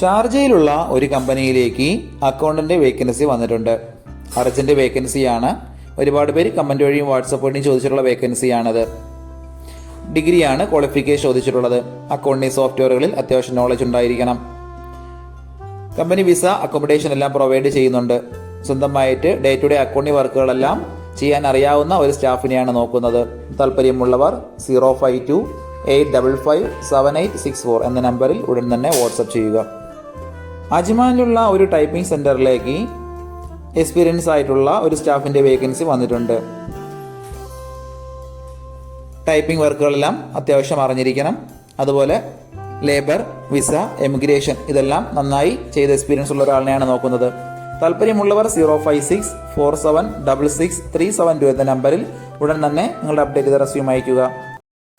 ഷാർജയിലുള്ള ഒരു കമ്പനിയിലേക്ക് accountant vacancy വന്നിട്ടുണ്ട്. അർജന്റ് വേക്കൻസിയാണ്. ഒരുപാട് പേര് കമന്റ് വഴിയും വാട്സപ്പ് വഴിയും ചോദിച്ചിട്ടുള്ള വേക്കൻസിയാണത്. ഡിഗ്രിയാണ് ക്വാളിഫിക്കേഷൻ ചോദിച്ചിട്ടുള്ളത്. അക്കൗണ്ടിങ് സോഫ്റ്റ്വെയറുകളിൽ അത്യാവശ്യം നോളജ് ഉണ്ടായിരിക്കണം. കമ്പനി വിസ അക്കോമഡേഷൻ എല്ലാം പ്രൊവൈഡ് ചെയ്യുന്നുണ്ട്. സ്വന്തമായിട്ട് ഡേ ടു ഡേ അക്കൗണ്ടിങ് വർക്കുകളെല്ലാം ചെയ്യാൻ അറിയാവുന്ന ഒരു സ്റ്റാഫിനെയാണ് നോക്കുന്നത്. താല്പര്യമുള്ളവർ zero five two eight double five seven eight six four എന്ന നമ്പറിൽ ഉടൻ തന്നെ വാട്സപ്പ് ചെയ്യുക. അജ്മാനിലുള്ള ഒരു ടൈപ്പിംഗ് സെന്ററിലേക്ക് എക്സ്പീരിയൻസ് ആയിട്ടുള്ള ഒരു സ്റ്റാഫിന്റെ വേക്കൻസി വന്നിട്ടുണ്ട്. ടൈപ്പിംഗ് വർക്കുകളെല്ലാം അത്യാവശ്യം അറിഞ്ഞിരിക്കണം. അതുപോലെ ലേബർ വിസ എമിഗ്രേഷൻ ഇതെല്ലാം നന്നായി ചെയ്ത എക്സ്പീരിയൻസ് ഉള്ള ഒരാളിനെയാണ് നോക്കുന്നത്. താല്പര്യമുള്ളവർ zero five six four seven double six three seven two എന്ന നമ്പറിൽ ഉടൻ തന്നെ നിങ്ങളുടെ അപ്ഡേറ്റ് ചെയ്ത റെസ്യൂം അയക്കുക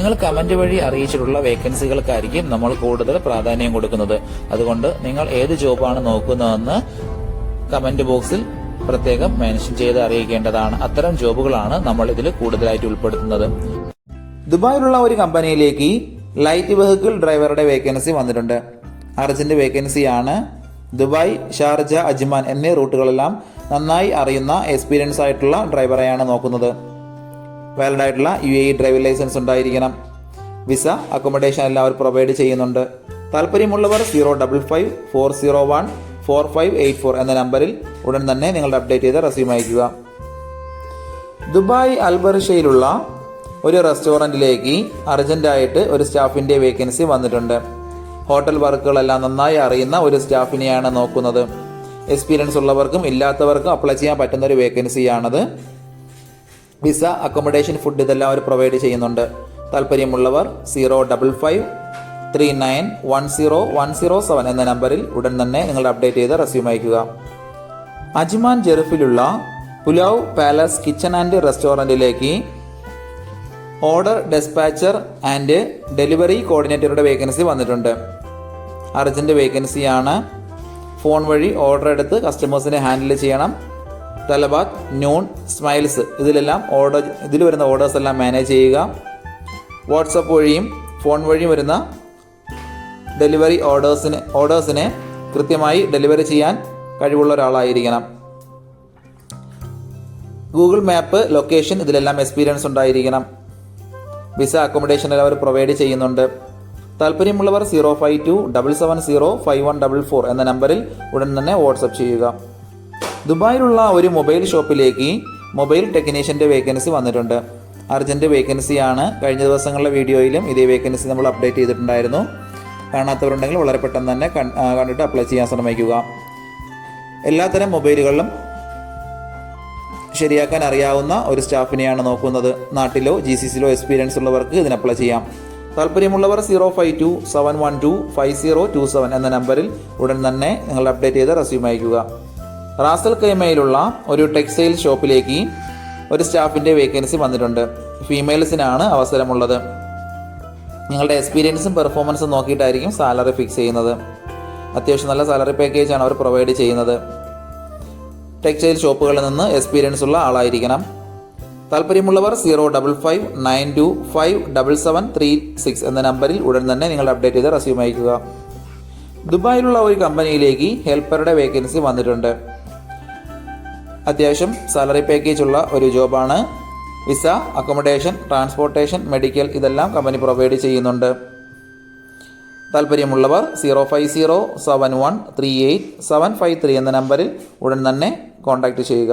നിങ്ങൾ കമന്റ് വഴി അറിയിച്ചിട്ടുള്ള വേക്കൻസികൾക്കായിരിക്കും നമ്മൾ കൂടുതൽ പ്രാധാന്യം കൊടുക്കുന്നത്. അതുകൊണ്ട് നിങ്ങൾ ഏത് ജോബാണ് നോക്കുന്നതെന്ന് കമന്റ് ബോക്സിൽ പ്രത്യേകം മെൻഷൻ ചെയ്ത് അറിയിക്കേണ്ടതാണ്. അത്തരം ജോബുകളാണ് നമ്മൾ ഇതിൽ കൂടുതലായിട്ട് ഉൾപ്പെടുത്തുന്നത്. ദുബായിലുള്ള ഒരു കമ്പനിയിലേക്ക് ലൈറ്റ് വെഹിക്കിൾ ഡ്രൈവറുടെ വേക്കൻസി വന്നിട്ടുണ്ട്. അർജന്റ് വേക്കൻസിയാണ് ദുബായ് ഷാർജ അജ്മാൻ എന്നീ റൂട്ടുകളെല്ലാം നന്നായി അറിയുന്ന എക്സ്പീരിയൻസ് ആയിട്ടുള്ള ഡ്രൈവറെയാണ് നോക്കുന്നത്. വാലിഡ് ആയിട്ടുള്ള യു എ ഡ്രൈവിംഗ് ലൈസൻസ് ഉണ്ടായിരിക്കണം. വിസ അക്കോമഡേഷൻ എല്ലാം അവർ പ്രൊവൈഡ് ചെയ്യുന്നുണ്ട്. താല്പര്യമുള്ളവർ zero double five four zero one four five eight four എന്ന നമ്പറിൽ ഉടൻ തന്നെ നിങ്ങളുടെ അപ്ഡേറ്റ് ചെയ്ത റെസ്യൂം അയക്കുക ദുബായ് അൽബർഷയിലുള്ള ഒരു റെസ്റ്റോറന്റിലേക്ക് അർജന്റായിട്ട് ഒരു സ്റ്റാഫിന്റെ വേക്കൻസി വന്നിട്ടുണ്ട്. ഹോട്ടൽ വർക്കുകളെല്ലാം നന്നായി അറിയുന്ന ഒരു സ്റ്റാഫിനെയാണ് നോക്കുന്നത്. എക്സ്പീരിയൻസ് ഉള്ളവർക്കും ഇല്ലാത്തവർക്കും അപ്ലൈ ചെയ്യാൻ പറ്റുന്ന ഒരു വേക്കൻസിയാണത് വിസ അക്കോമഡേഷൻ ഫുഡ് ഇതെല്ലാം അവർ പ്രൊവൈഡ് ചെയ്യുന്നുണ്ട്. താല്പര്യമുള്ളവർ zero double five three nine one zero one zero seven എന്ന നമ്പറിൽ ഉടൻ തന്നെ നിങ്ങളുടെ അപ്ഡേറ്റ് ചെയ്ത് റെസ്യൂം അയക്കുക അജ്മാൻ ജെറഫിലുള്ള പുലാവ് പാലസ് കിച്ചൺ ആൻഡ് റെസ്റ്റോറന്റിലേക്ക് ഓർഡർ ഡെസ്പാച്ചർ ആൻഡ് ഡെലിവറി കോർഡിനേറ്ററുടെ വേക്കൻസി വന്നിട്ടുണ്ട്. അർജന്റ് വേക്കൻസിയാണ് ഫോൺ വഴി ഓർഡർ എടുത്ത് കസ്റ്റമേഴ്സിനെ ഹാൻഡിൽ ചെയ്യണം. തലബാത്ത് നൂൺ സ്മൈൽസ് ഇതിലെല്ലാം ഓർഡർ ഇതിൽ വരുന്ന ഓർഡേഴ്സ് എല്ലാം മാനേജ് ചെയ്യുക. വാട്സപ്പ് വഴിയും ഫോൺ വഴിയും വരുന്ന ഡെലിവറി ഓർഡേഴ്സിന് ഓർഡേഴ്സിനെ കൃത്യമായി ഡെലിവറി ചെയ്യാൻ കഴിവുള്ള ഒരാളായിരിക്കണം. ഗൂഗിൾ മാപ്പ് ലൊക്കേഷൻ ഇതിലെല്ലാം എക്സ്പീരിയൻസ് ഉണ്ടായിരിക്കണം. വിസ അക്കോമഡേഷൻ അവർ പ്രൊവൈഡ് ചെയ്യുന്നുണ്ട്. താല്പര്യമുള്ളവർ zero five two double seven zero five one double four എന്ന നമ്പറിൽ ഉടൻ തന്നെ വാട്സപ്പ് ചെയ്യുക. ദുബായിലുള്ള ഒരു മൊബൈൽ ഷോപ്പിലേക്ക് മൊബൈൽ ടെക്നീഷ്യന്റെ വേക്കൻസി വന്നിട്ടുണ്ട്. അർജന്റ് വേക്കൻസിയാണ് കഴിഞ്ഞ ദിവസങ്ങളിലെ വീഡിയോയിലും ഇതേ വേക്കൻസി നമ്മൾ അപ്ഡേറ്റ് ചെയ്തിട്ടുണ്ടായിരുന്നു. കാണാത്തവരുണ്ടെങ്കിൽ വളരെ പെട്ടെന്ന് തന്നെ കണ്ടിട്ട് അപ്ലൈ ചെയ്യാൻ ശ്രമിക്കുക. എല്ലാത്തരം മൊബൈലുകളിലും ശരിയാക്കാൻ അറിയാവുന്ന ഒരു സ്റ്റാഫിനെയാണ് നോക്കുന്നത്. നാട്ടിലോ ജി സി സിയിലോ എക്സ്പീരിയൻസ് ഉള്ളവർക്ക് ഇതിന് അപ്ലൈ ചെയ്യാം. താല്പര്യമുള്ളവർ zero five two seven one two five zero two seven എന്ന നമ്പറിൽ ഉടൻ തന്നെ നിങ്ങൾ അപ്ഡേറ്റ് ചെയ്ത് റെസ്യൂം അയക്കുക റാസൽ കൈമയിലുള്ള ഒരു ടെക്സ്റ്റൈൽ ഷോപ്പിലേക്ക് ഒരു സ്റ്റാഫിന്റെ വേക്കൻസി വന്നിട്ടുണ്ട്. ഫീമെയിൽസിനാണ് അവസരമുള്ളത്. നിങ്ങളുടെ എക്സ്പീരിയൻസും പെർഫോമൻസും നോക്കിയിട്ടായിരിക്കും സാലറി ഫിക്സ് ചെയ്യുന്നത്. അത്യാവശ്യം നല്ല സാലറി പാക്കേജാണ് അവർ പ്രൊവൈഡ് ചെയ്യുന്നത്. ടെക്സ്റ്റൈൽ ഷോപ്പുകളിൽ നിന്ന് എക്സ്പീരിയൻസ് ഉള്ള ആളായിരിക്കണം. താല്പര്യമുള്ളവർ zero double five nine two five double seven three six എന്ന നമ്പറിൽ ഉടൻ തന്നെ നിങ്ങൾ അപ്ഡേറ്റ് ചെയ്ത് റെസ്യൂം അയക്കുക ദുബായിലുള്ള ഒരു കമ്പനിയിലേക്ക് ഹെൽപ്പറുടെ വേക്കൻസി വന്നിട്ടുണ്ട്. അത്യാവശ്യം സാലറി പാക്കേജ് ഉള്ള ഒരു ജോബാണ് വിസ അക്കോമഡേഷൻ ട്രാൻസ്പോർട്ടേഷൻ മെഡിക്കൽ ഇതെല്ലാം കമ്പനി പ്രൊവൈഡ് ചെയ്യുന്നുണ്ട്. താല്പര്യമുള്ളവർ zero five zero seven one three eight seven five three എന്ന നമ്പറിൽ ഉടൻ തന്നെ കോൺടാക്റ്റ് ചെയ്യുക.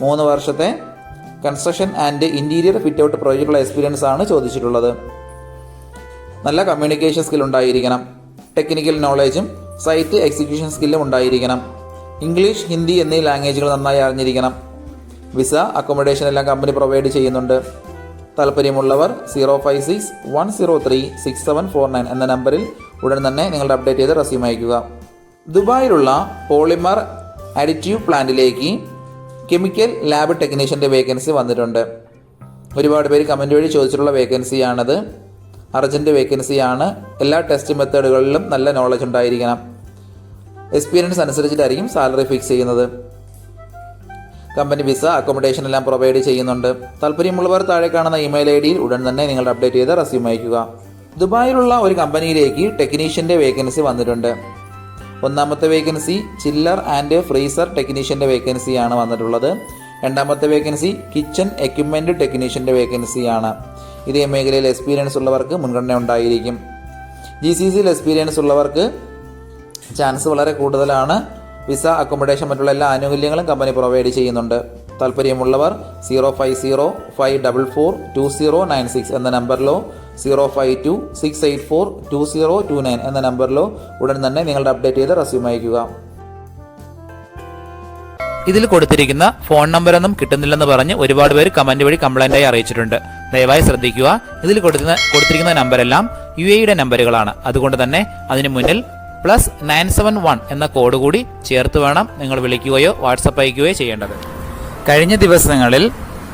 മൂന്ന് വർഷത്തെ construction and interior fit out പ്രോജക്റ്റുള്ള experience ആണ് ചോദിച്ചിട്ടുള്ളത്. നല്ല കമ്മ്യൂണിക്കേഷൻ സ്കിൽ ഉണ്ടായിരിക്കണം. ടെക്നിക്കൽ നോളേജും സൈറ്റ് എക്സിക്യൂഷൻ സ്കില്ലും ഉണ്ടായിരിക്കണം. ഇംഗ്ലീഷ് ഹിന്ദി എന്നീ ലാംഗ്വേജുകൾ നന്നായി അറിഞ്ഞിരിക്കണം. വിസ അക്കോമഡേഷൻ എല്ലാം കമ്പനി പ്രൊവൈഡ് ചെയ്യുന്നുണ്ട്. താല്പര്യമുള്ളവർ zero five six one zero three six seven four nine എന്ന നമ്പറിൽ ഉടൻ തന്നെ നിങ്ങളുടെ അപ്ഡേറ്റ് ചെയ്ത് റെസ്യൂം അയക്കുക ദുബായിലുള്ള പോളിമർ അഡിറ്റീവ് പ്ലാന്റിലേക്ക് കെമിക്കൽ ലാബ് ടെക്നീഷ്യന്റെ വേക്കൻസി വന്നിട്ടുണ്ട്. ഒരുപാട് പേര് കമന്റ് വഴി ചോദിച്ചിട്ടുള്ള വേക്കൻസിയാണത്. അർജന്റ് വേക്കൻസിയാണ്. എല്ലാ ടെസ്റ്റ് മെത്തേഡുകളിലും നല്ല നോളജ് ഉണ്ടായിരിക്കണം. എക്സ്പീരിയൻസ് അനുസരിച്ചിട്ടായിരിക്കും സാലറി ഫിക്സ് ചെയ്യുന്നത്. കമ്പനി വിസ അക്കോമഡേഷൻ എല്ലാം പ്രൊവൈഡ് ചെയ്യുന്നുണ്ട്. താല്പര്യമുള്ളവർ താഴെ കാണുന്ന ഇമെയിൽ ഐ ഡിയിൽ ഉടൻ തന്നെ നിങ്ങളുടെ അപ്ഡേറ്റ് ചെയ്ത് റെസ്യൂം അയക്കുക ദുബായിലുള്ള ഒരു കമ്പനിയിലേക്ക് ടെക്നീഷ്യന്റെ വേക്കൻസി വന്നിട്ടുണ്ട്. ഒന്നാമത്തെ വേക്കൻസി ചില്ലർ ആൻഡ് ഫ്രീസർ ടെക്നീഷ്യന്റെ വേക്കൻസിയാണ് വന്നിട്ടുള്ളത്. രണ്ടാമത്തെ വേക്കൻസി കിച്ചൺ എക്യുപ്മെന്റ് ടെക്നീഷ്യന്റെ വേക്കൻസിയാണ് ഇതേ മേഖലയിൽ എക്സ്പീരിയൻസ് ഉള്ളവർക്ക് മുൻഗണന ഉണ്ടായിരിക്കും. ജി സി സിയിൽ എക്സ്പീരിയൻസ് ഉള്ളവർക്ക് ചാൻസ് വളരെ കൂടുതലാണ്. വിസ അക്കോമഡേഷൻ മറ്റുള്ള എല്ലാ ആനുകൂല്യങ്ങളും കമ്പനി പ്രൊവൈഡ് ചെയ്യുന്നുണ്ട്. താല്പര്യമുള്ളവർ zero five zero five double four two zero nine six എന്ന നമ്പറിലോ zero five two six eight four two zero two nine എന്ന നമ്പറിലോ ഉടൻ തന്നെ നിങ്ങളുടെ അപ്ഡേറ്റ് ചെയ്ത റെസ്യൂം അയക്കുക ഇതിൽ കൊടുത്തിരിക്കുന്ന ഫോൺ നമ്പറൊന്നും കിട്ടുന്നില്ലെന്ന് പറഞ്ഞ് ഒരുപാട് പേര് കമന്റ് വഴി കംപ്ലൈന്റ് ആയി അറിയിച്ചിട്ടുണ്ട്. ദയവായി ശ്രദ്ധിക്കുക. ഇതിൽ കൊടുക്കുന്ന കൊടുത്തിരിക്കുന്ന നമ്പരെല്ലാം യു എയുടെ നമ്പറുകളാണ്. അതുകൊണ്ട് തന്നെ അതിന് മുന്നിൽ പ്ലസ് നയൻ സെവൻ വൺ എന്ന കോഡ് കൂടി ചേർത്ത് വേണം നിങ്ങൾ വിളിക്കുകയോ വാട്സപ്പ് അയക്കുകയോ ചെയ്യേണ്ടത്. കഴിഞ്ഞ ദിവസങ്ങളിൽ